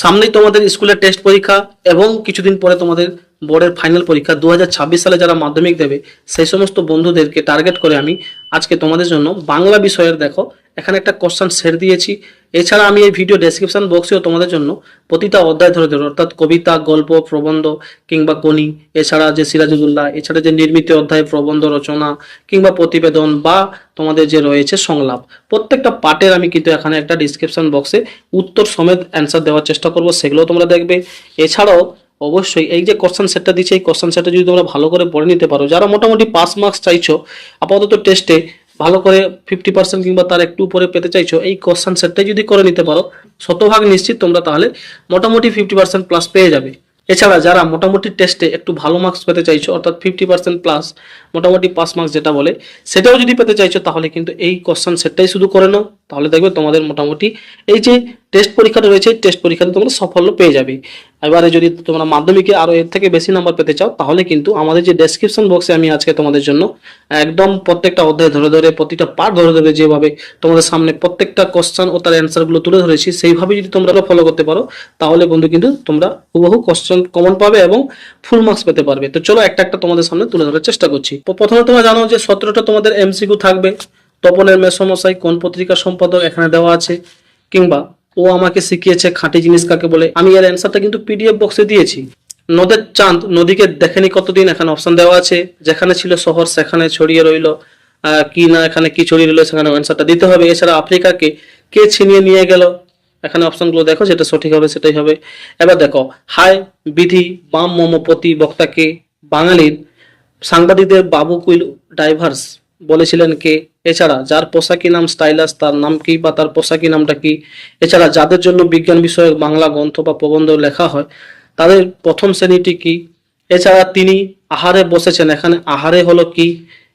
সামনেই তোমাদের স্কুলের টেস্ট পরীক্ষা এবং কিছুদিন পরে তোমাদের বোর্ডের ফাইনাল পরীক্ষা। দু হাজার ছাব্বিশ সালে যারা মাধ্যমিক দেবে, সেই সমস্ত বন্ধুদেরকে টার্গেট করে আমি আজকে তোমাদের জন্য বাংলা বিষয়ের দেখো, এখানে একটা কোশ্চান সেট দিয়েছি। এছাড়া আমি এই ভিডিও ডেসক্রিপশন বক্সেও তোমাদের জন্য প্রতিটা অধ্যায় ধরে ধরে, অর্থাৎ কবিতা, গল্প, প্রবন্ধ কিংবা কনি এছাড়া যে সিরাজুদ্দৌল্লাহ এছাড়া যে নির্মিত অধ্যায়, প্রবন্ধ, রচনা কিংবা প্রতিবেদন বা তোমাদের যে রয়েছে সংলাপ। প্রত্যেকটা পার্টের আমি কিন্তু এখানে একটা ডিসক্রিপশন বক্সে উত্তর সমেত অ্যান্সার দেওয়ার চেষ্টা করব সেগুলো তোমরা দেখবে। এছাড়াও অবশ্যই এই যে কোশ্চেন সেটটা দিচ্ছে, এই কোশ্চেন সেটটা যদি তোমরা ভালো করে পড়ে নিতে পারো, যারা মোটামুটি পাস মার্কস চাইছো, আপাতত টেস্টে ভালো করে ফিফটি পার্সেন্ট কিংবা তার একটু উপরে পেতে চাইছো, এই কোশ্চেন সেটটাই যদি করে নিতে পারো, শতভাগ নিশ্চিত তোমরা তাহলে মোটামুটি ফিফটি পার্সেন্ট প্লাস পেয়ে যাবে। এছাড়া যারা মোটামুটি টেস্টে একটু ভালো মার্কস পেতে চাইছো, অর্থাৎ ফিফটি পার্সেন্ট প্লাস মোটামুটি পাস মার্কস যেটা বলে, সেটাও যদি পেতে চাইছো, তাহলে কিন্তু এই কোশ্চেন সেটটাই শুধু করে নাও। তাহলে দেখবে তোমাদের মোটামুটি এই যে টেস্ট পরীক্ষাটা রয়েছে টেস্ট পরীক্ষাতে তোমরা সাফল্য পেয়ে যাবে। এবারে যদি তোমরা মাধ্যমিকে আরও এর থেকে বেশি নাম্বার পেতে চাও, তাহলে কিন্তু আমাদের যে ডেসক্রিপশন বক্সে আমি আজকে তোমাদের জন্য একদম প্রত্যেকটা অধ্যায় ধরে ধরে, প্রতিটা পার্ট ধরে ধরে যেভাবে তোমাদের সামনে প্রত্যেকটা কোশ্চেন ও তার অ্যান্সারগুলো তুলে ধরেছি, সেইভাবে যদি তোমরা ফলো করতে পারো, তাহলে বন্ধু কিন্তু তোমরা হুবহু কোশ্চেন কমন পাবে এবং ফুল মার্কস পেতে পারবে। তো চলো একটা একটা তোমাদের সামনে তুলে ধরার চেষ্টা করছি। প্রথমে তোমরা জানো যে সতেরোটা তোমাদের এমসিকিউ থাকবে। তপনের মেসমশাই, কোন পত্রিকা সম্পাদক এখানে দেওয়া আছে, কিংবা ও আমাকে শিখিয়েছে খাঁটি জিনিস কাকে বলে। আমি এর অ্যান্সারটা কিন্তু পিডিএফ বক্সে দিয়েছি। নদের চাঁদ নদীকে দেখেনি কতদিন? এখানে অপশন দেওয়া আছে। যেখানে ছিল শহর, সেখানে ছড়িয়ে রইল। কি না, এখানে কি ছড়িয়ে রইল, সেখানে অ্যান্সারটা দিতে হবে। এছাড়া আফ্রিকাকে কে ছিনিয়ে নিয়ে গেল? এখানে অপশনগুলো দেখো, যেটা সঠিক হবে, সেটাই হবে। এবার দেখো, হাই, বিধি, বাম মমপতি বক্তাকে বাঙালির সাংবাদিকদের বাবু কুইল ডাইভার্স বলেছিলেন কে? এছাড়া, যার পোশাকি নাম স্টাইলাস, তার নাম কি বা তার পোশাকি নামটা কি? এছাড়া, যাদের জন্য বিজ্ঞান বিষয়ক বাংলা গ্রন্থ বা প্রবন্ধ লেখা হয়, তাদের প্রথম শ্রেণীটি কি? এছাড়া, তিনি আহারে বসেছেন। এখানে আহারে হলো কি?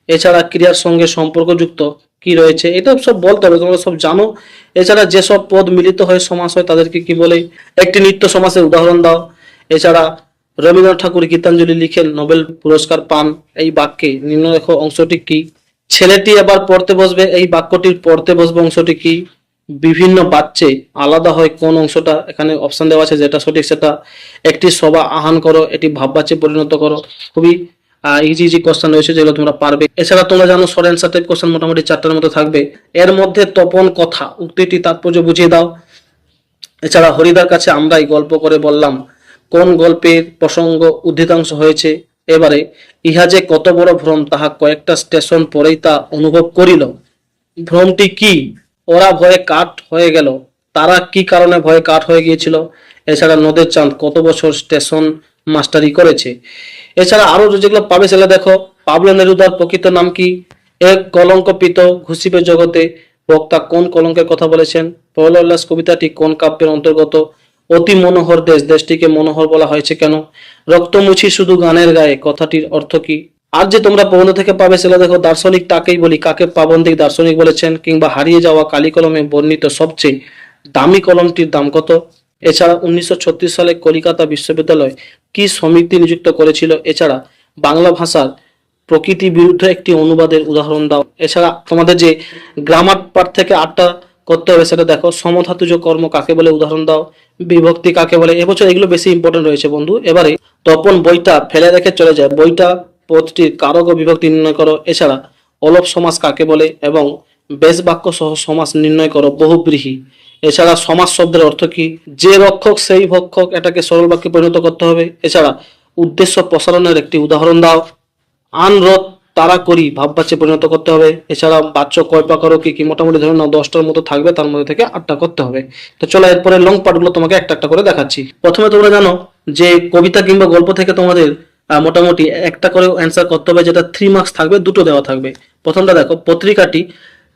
এছাড়া, ক্রিয়ার সঙ্গে সম্পর্কযুক্ত কি রয়েছে? এটা সব বলতে হবে, তোমরা সব জানো। এছাড়া, যেসব পদ মিলিত হয়ে সমাস হয়, তাদেরকে কি বলে? একটি নিত্য সমাসের উদাহরণ দাও। এছাড়া, রবীন্দ্রনাথ ঠাকুর গীতাঞ্জলি লিখেন নোবেল পুরস্কার পান। এই বাক্যে নিম্নলেখ অংশটি কি? ছেলেটি আবার পড়তে বসবে, এই বাক্যটির পড়তে বসবে অংশটি কি? বিভিন্ন বাচ্চে আলাদা হয় কোন অংশটা? এখানে অপশন দেওয়া আছে যেটা সঠিক সেটা একটি সভা আহ্বান করো, এটি ভাববাচ্যে পরিণত করো। খুবই ইজি ইজি কোশ্চেন রয়েছে যেগুলো তোমরা পারবে। এছাড়া তোমরা জানো শর্ট অ্যান্সার টাইপ কোশ্চেন মোটামুটি চারটার মতো থাকবে। এর মধ্যে তপন কথা, উক্তিটি তাৎপর্য বুঝিয়ে দাও। এছাড়া হরিদার কাছে আমরাই গল্প করে বললাম, কোন গল্পের প্রসঙ্গ উদ্ধৃতাংশ হয়েছে? এবারে ইহা যে কত বড় ভ্রম, তাহা কয়েকটা স্টেশন পরেই তা অনুভব করিল। ভ্রমটি কি? ওরা ভয়ে কাঠ হয়ে গেল। তারা কি কারণে ভয়ে কাঠ হয়ে গিয়েছিল? এছাড়া নদের চাঁদ কত বছর স্টেশন মাস্টারি করেছে? এছাড়া আরও যেগুলো পাবে সেগুলো দেখো। পাবলো নেরুদার প্রকৃত নাম কি? এক কলঙ্কপিত ঘুষিবে জগতে বক্তা কোন কলঙ্কের কথা বলেছেন? প্রহ্লাদ উল্লাস কবিতাটি কোন কাব্যের অন্তর্গত? অতি মনোহর দেশ, দেশটিকে মনোহর বলা হয়েছে কেন? রক্তমুছি শুধু গানের গায়ে, কথাটির অর্থ কি? আর যে তোমরা প্রবন্ধ থেকে পাবে সেটা দেখো, দার্শনিক তাকেই বলি, কাকে পাবন্দিক দার্শনিক বলেছেন, কিংবা হারিয়ে যাওয়া কালী কলমে বর্ণিত সবচেয়ে দামি কলমটির দাম কত? এছাড়া উনিশশো ছত্রিশ সালে কলিকাতা বিশ্ববিদ্যালয় কি সমিতি নিযুক্ত করেছিল? এছাড়া বাংলা ভাষার প্রকৃতি বিরুদ্ধে একটি অনুবাদের উদাহরণ দাও। এছাড়া তোমাদের যে গ্রামার পার্ট থেকে আটটা করতে হবে সেটা দেখো সমধাতুজ কর্ম কাকে বলে, উদাহরণ দাও। বিভক্তি কাকে বলে এবছর এগুলো বেশি ইম্পর্টেন্ট রয়েছে বন্ধু। এবারে তপন বইটা ফেলে রেখে চলে যায়। বইটা পদটির কারক ও বিভক্তি নির্ণয় করো। এছাড়া অলপ সমাস কাকে বলে এবং বেশ বাক্য সহ সমাস নির্ণয় করো, বহুব্রীহি। এছাড়া সমাস শব্দের অর্থ কি? যে রক্ষক, সেই ভক্ষক, এটাকে সরল বাক্যে পরিণত করতে হবে। এছাড়া উদ্দেশ্য প্রসারণের একটি উদাহরণ দাও। আনরথ তারা করি ভাববাচ্যে পরিণত করতে হবে। এছাড়া বাচ্চ কয় পাকারও কি কি মোটামুটি ধরে নাও দশটার মতো থাকবে, তার মধ্যে থেকে আটটা করতে হবে। তো চলো এরপরে লং পার্টগুলো তোমাকে একটা একটা করে দেখাচ্ছি। প্রথমে তোমরা জানো যে কবিতা কিংবা গল্প থেকে তোমাদের মোটামুটি একটা করে অ্যান্সার করতে হবে, যেটা থ্রি মার্কস থাকবে, দুটো দেওয়া থাকবে। প্রথমটা দেখো, পত্রিকাটি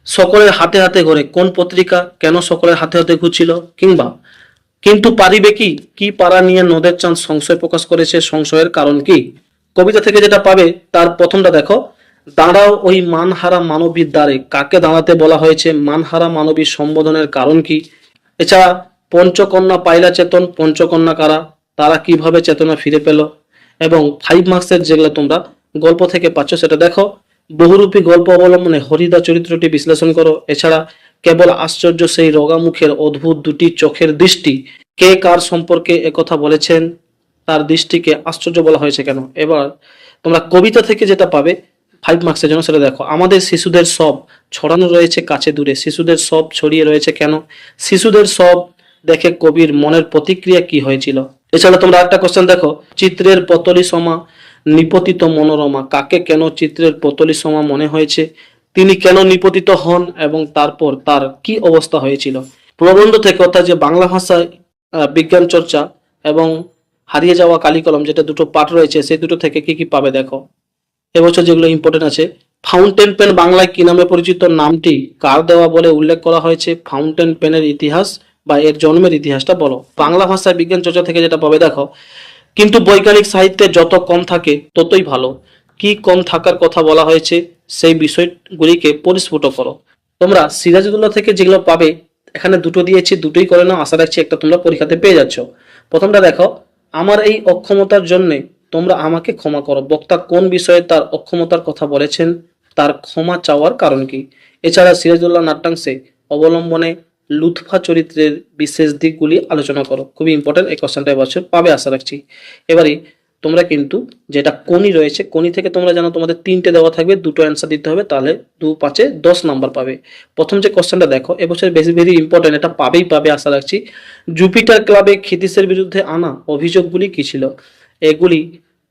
সকলের হাতে হাতে ঘরে কোন পত্রিকা কেন সকলের হাতে হাতে ঘুরছিল, কিংবা কিন্তু পারিবে কি কি পারা নিয়ে নদের চাঁদ সংশয় প্রকাশ করেছে, সংশয়ের কারণ কি? কবিতা থেকে যেটা পাবে, তার প্রথমটা দেখো দাঁড়াও ওই মানহারা মানবীর দ্বারে কাকে দাঁড়াতে বলা হয়েছে? মানহারা মানবীর সম্বোধনের কারণ কি? এছাড়া পঞ্চকন্যা পাইলা চেতন, পঞ্চকন্যা কারা? তারা কীভাবে চেতনা ফিরে পেল? এবং ফাইভ মার্কসের যেগুলো তোমরা গল্প থেকে পাচ্ছ, সেটা দেখো। বহুরূপী গল্প অবলম্বনে হরিদা চরিত্রটি বিশ্লেষণ করো। এছাড়া কেবল আশ্চর্য সেই রোগা মুখের অদ্ভুত দুটি চোখের দৃষ্টি। কে কার সম্পর্কে একথা বলেছেন? তার দৃষ্টিকে আশ্চর্য বলা হয়েছে কেন? এবার তোমরা কবিতা থেকে যেটা পাবে ফাইভ মার্কসের জন্য সেটা দেখো। আমাদের শিশুদের সব ছড়ানো রয়েছে কাছে দূরে। শিশুদের সব ছড়িয়ে রয়েছে কেন? শিশুদের সব দেখে কবির মনের প্রতিক্রিয়া কি হয়েছিল? এছাড়া তোমরা একটা কোশ্চেন দেখো। চিত্রের পতলি সমা নিপতিত মনোরমা। কাকে কেন চিত্রের পতলি সমা মনে হয়েছে? তিনি কেন নিপতিত হন এবং তারপর তার কি অবস্থা হয়েছিল? প্রবন্ধ থেকে অর্থাৎ যে বাংলা ভাষায় বিজ্ঞান চর্চা এবং হারিয়ে যাওয়া কালিকলম, যেটা দুটো পাঠ রয়েছে, সেই দুটো থেকে কি কি পাবে দেখো? এবছর যেগুলো ইম্পর্টেন্ট আছে ফাউন্টেন পেন বাংলায় কি নামে পরিচিত? নামটি কার দেওয়া বলে উল্লেখ করা হয়েছে? ফাউন্টেন পেনের ইতিহাস বা এর জন্মের ইতিহাসটা বলো। বাংলা ভাষায় বিজ্ঞান চর্চা থেকে যেটা পাবে, দেখো। কিন্তু বৈজ্ঞানিক সাহিত্যে যত কম থাকে, ততই ভালো। কি কম থাকার কথা বলা হয়েছে, সেই বিষয়গুলিকে পরিস্ফুট করো। তোমরা সিরাজুদ্দৌলা থেকে যেগুলো পাবে, এখানে দুটো দিয়েছি, দুটোই করে নাও। আশা রাখছি একটা তোমরা পরীক্ষাতে পেয়ে যাচ্ছ। প্রথমটা দেখো, আমার এই অক্ষমতার জন্যে তোমরা আমাকে ক্ষমা করো। বক্তা কোন বিষয়ে তার অক্ষমতার কথা বলেছেন, তার ক্ষমা চাওয়ার কারণ কি? এছাড়া সিরাজুল্লাহ নাট্যাংশে অবলম্বনে লুৎফা চরিত্রের বিশেষ দিকগুলি আলোচনা করো। খুবই ইম্পর্টেন্ট এই কোশ্চেনটা এবছর পাবে, আশা রাখছি। এবারে তোমরা কিন্তু যেটা কোনি রয়েছে, কোনি থেকে তোমরা জানো তোমাদের তিনটে দেওয়া থাকবে, দুটো অ্যান্সার দিতে হবে, তাহলে দু পাঁচে দশ নাম্বার পাবে। প্রথম যে কোশ্চেনটা দেখো, এবছর বেশি ভেরি ইম্পর্টেন্ট এটা পাবেই পাবে, আশা রাখছি। জুপিটার ক্লাবে খিতিসের বিরুদ্ধে আনা অভিযোগগুলি কী ছিল? এগুলি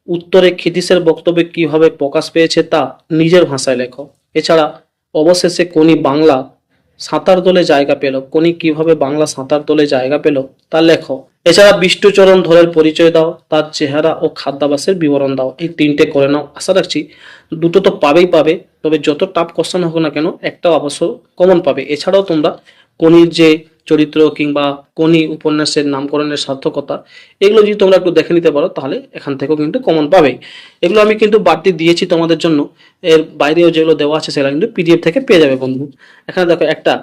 উত্তরে খিতিসের বক্তব্যে কীভাবে প্রকাশ পেয়েছে তা নিজের ভাষায় লেখো। এছাড়া অবশেষে কোনি বাংলা সাঁতার দলে জায়গা পেল। কোনি কীভাবে বাংলা সাঁতার দলে জায়গা পেল তা লেখো। এছাড়া বিষ্ণুচরণ ধরের পরিচয় দাও, তার চেহারা ও খাদ্যাভাসের বিবরণ দাও। এই তিনটে করে নাও। আশা রাখছি দুটো তো পাবেই পাবে, তবে যত টাফ কোশ্চেন হোক না কেন একটা অবশ্য কমন পাবে। এছাড়াও তোমরা কোনির যে চরিত্র কিংবা কোনি উপন্যাসের নামকরণের সার্থকতা, এগুলো যদি তোমরা একটু দেখে নিতে পারো, তাহলে এখান থেকেও কিন্তু কমন পাবে। এগুলো আমি কিন্তু বাড়তি দিয়েছি তোমাদের জন্য। এর বাইরেও যেগুলো দেওয়া আছে, সেগুলো কিন্তু পিডিএফ থেকে পেয়ে যাবে বন্ধু। এখানে দেখো একটা,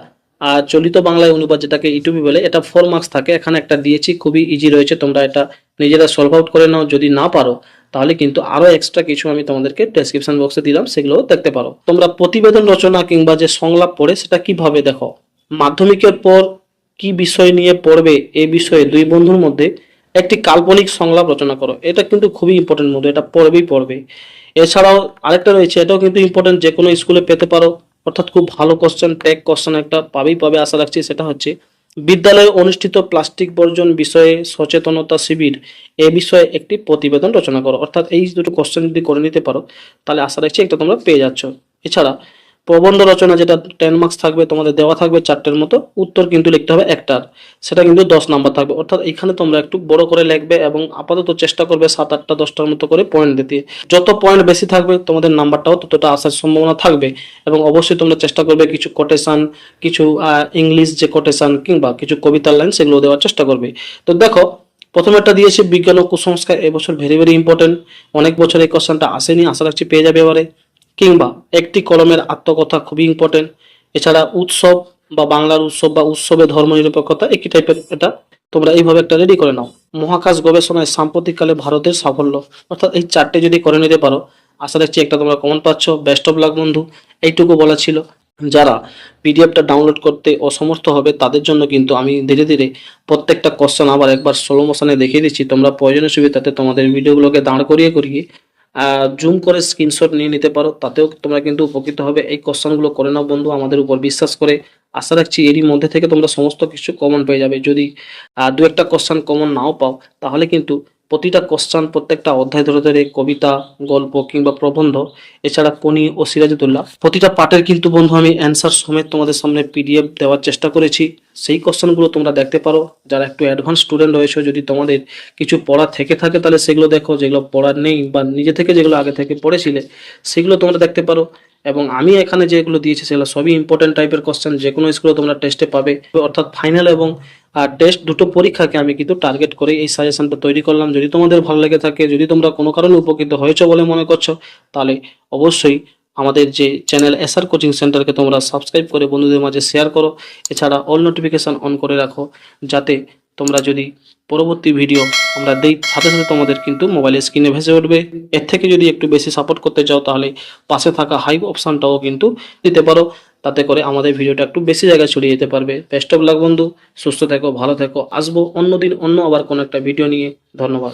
আর চলিত বাংলায় অনুবাদ যেটাকে ইউটিউবে বলে, এটা ফোর মার্কস থাকে। এখানে একটা দিয়েছি, খুবই ইজি রয়েছে, তোমরা এটা নিজেরা সলভ আউট করে নাও। যদি না পারো, তাহলে কিন্তু আরও এক্সট্রা কিছু আমি তোমাদেরকে ডেসক্রিপশন বক্সে দিলাম, সেগুলোও দেখতে পারো। তোমরা প্রতিবেদন রচনা কিংবা যে সংলাপ পড়ে, সেটা কীভাবে দেখো? মাধ্যমিকের পর কি বিষয় নিয়ে পড়বে এই বিষয়ে দুই বন্ধুর মধ্যে একটি কাল্পনিক সংলাপ রচনা করো। এটা কিন্তু খুবই ইম্পর্টেন্ট মধ্যে, এটা পড়বেই পড়বে। এছাড়াও আরেকটা রয়েছে, এটাও কিন্তু ইম্পর্টেন্ট যে কোনো স্কুলে পেতে পারো। অর্থাৎ খুব ভালো কোশ্চেন ট্যাগ কোশ্চেন একটা পাবেই পাবে, আশা রাখছি সেটা হচ্ছে, বিদ্যালয়ে অনুষ্ঠিত প্লাস্টিক বর্জন বিষয়ে সচেতনতা শিবির, এ বিষয়ে একটি প্রতিবেদন রচনা করো। অর্থাৎ এই দুটো কোশ্চেন যদি করে নিতে পারো, তাহলে আশা রাখছি একটা তোমরা পেয়ে যাচ্ছ। এছাড়া প্রবন্ধ রচনা যেটা টেন মার্কস থাকবে, তোমাদের দেওয়া থাকবে চারটের মতো, উত্তর কিন্তু লিখতে হবে একটার সেটা কিন্তু দশ নাম্বার থাকবে। অর্থাৎ এখানে তোমরা একটু বড় করে লিখবে এবং আপাতত চেষ্টা করবে সাত আটটা দশটার মতো করে পয়েন্ট দিতে। যত পয়েন্ট বেশি থাকবে, তোমাদের নাম্বারটাও ততটা আসার সম্ভাবনা থাকবে। এবং অবশ্যই তোমরা চেষ্টা করবে কিছু কোটেশন কিছু ইংলিশ যে কোটেশন কিংবা কিছু কবিতার লাইন সেগুলো দেওয়ার চেষ্টা করবে। তো দেখো প্রথম একটা দিয়েছি বিজ্ঞান ও কুসংস্কার, এবছর ভেরি ভেরি ইম্পর্টেন্ট অনেক বছর এই কোশ্চেনটা আসেনি, আশা রাখছি পেয়ে যাবে এবারে। কিংবা একটি কলমের আত্মকথা খুবই ইম্পর্টেন্ট এছাড়া উৎসব বা বাংলার উৎসব বা উৎসবে ধর্মনিরপেক্ষতা একই টাইপের এটা। তোমরা এইভাবে একটা রেডি করে নাও। মহাকাশ গবেষণায় সাম্প্রতিককালে ভারতের সাফল্য। অর্থাৎ এই চারটে যদি করে নিতে পারো, আশা রাখছি একটা তোমরা কমন পাচ্ছ। বেস্ট অফ লাক বন্ধু। এইটুকু বলা ছিল। যারা পিডিএফটা ডাউনলোড করতে অসমর্থ হবে, তাদের জন্য কিন্তু আমি ধীরে ধীরে প্রত্যেকটা কোশ্চেন আবার একবার স্লো মোশনে দেখিয়ে দিচ্ছি। তোমরা প্রয়োজনীয় সুবিধাতে তোমাদের ভিডিওগুলোকে দাঁড় করিয়ে করিয়ে জুম করে স্ক্রিনশট নিয়ে নিতে পারো। তাতেও তোমরা কিন্তু উপকৃত হবে। এই কোশ্চেনগুলো করে নাও বন্ধু, আমাদের উপর বিশ্বাস করে। আশা রাখছি এরই মধ্যে থেকে তোমরা সমস্ত কিছু কমন পেয়ে যাবে। যদি দু একটা কোশ্চেন কমন নাও পাও, তাহলে কিন্তু প্রতিটা কোশ্চেন প্রত্যেকটা অধ্যায় ধরে ধরে কবিতা, গল্প কিংবা প্রবন্ধ, এছাড়া কোনি ও সিরাজুদ্দৌল্লাহ প্রতিটা পার্টের কিন্তু বন্ধু আমি অ্যান্সার সমেত তোমাদের সামনে পিডিএফ দেওয়ার চেষ্টা করেছি। সেই কোশ্চেনগুলো তোমরা দেখতে পারো। যারা একটু অ্যাডভান্স স্টুডেন্ট রয়েছে, যদি তোমাদের কিছু পড়া থেকে থাকে, তাহলে সেগুলো দেখো। যেগুলো পড়ার নেই বা নিজে থেকে যেগুলো আগে থেকে পড়েছিলে, সেগুলো তোমরা দেখতে পারো। এবং আমি এখানে যেগুলো দিয়েছি সেগুলো সবই ইম্পর্টেন্ট টাইপের কোশ্চেন যে কোনো স্কুলে তোমরা টেস্টে পাবে। অর্থাৎ ফাইনাল এবং আর টেস্ট দুটো পরীক্ষাকে আমি কিন্তু টার্গেট করে এই সাজেশনটা তৈরি করলাম। যদি তোমাদের ভালো লেগে থাকে, যদি তোমরা কোনো কারণে উপকৃত হয়েছো বলে মনে করছ, তাহলে অবশ্যই আমাদের যে চ্যানেল এসআর কোচিং সেন্টারকে তোমরা সাবস্ক্রাইব করে বন্ধুদের মাঝে শেয়ার করো। এছাড়া অল নোটিফিকেশন অন করে রাখো, যাতে তোমরা যদি পরবর্তী ভিডিও আমরা দেই, সাথে সাথে তোমাদের কিন্তু মোবাইলের স্ক্রিনে ভেসে উঠবে। এর থেকে যদি একটু বেশি সাপোর্ট করতে চাও, তাহলে পাশে থাকা হাইপ অপশানটাও কিন্তু দিতে পারো। তাতে করে আমাদের ভিডিওটা একটু বেশি জায়গায় ছড়িয়ে যেতে পারবে। বেস্ট অফ লাগ বন্ধু, সুস্থ থেকো, ভালো থেকো। আসব অন্যদিন অন্য আবার কোনো একটা ভিডিও নিয়ে। ধন্যবাদ।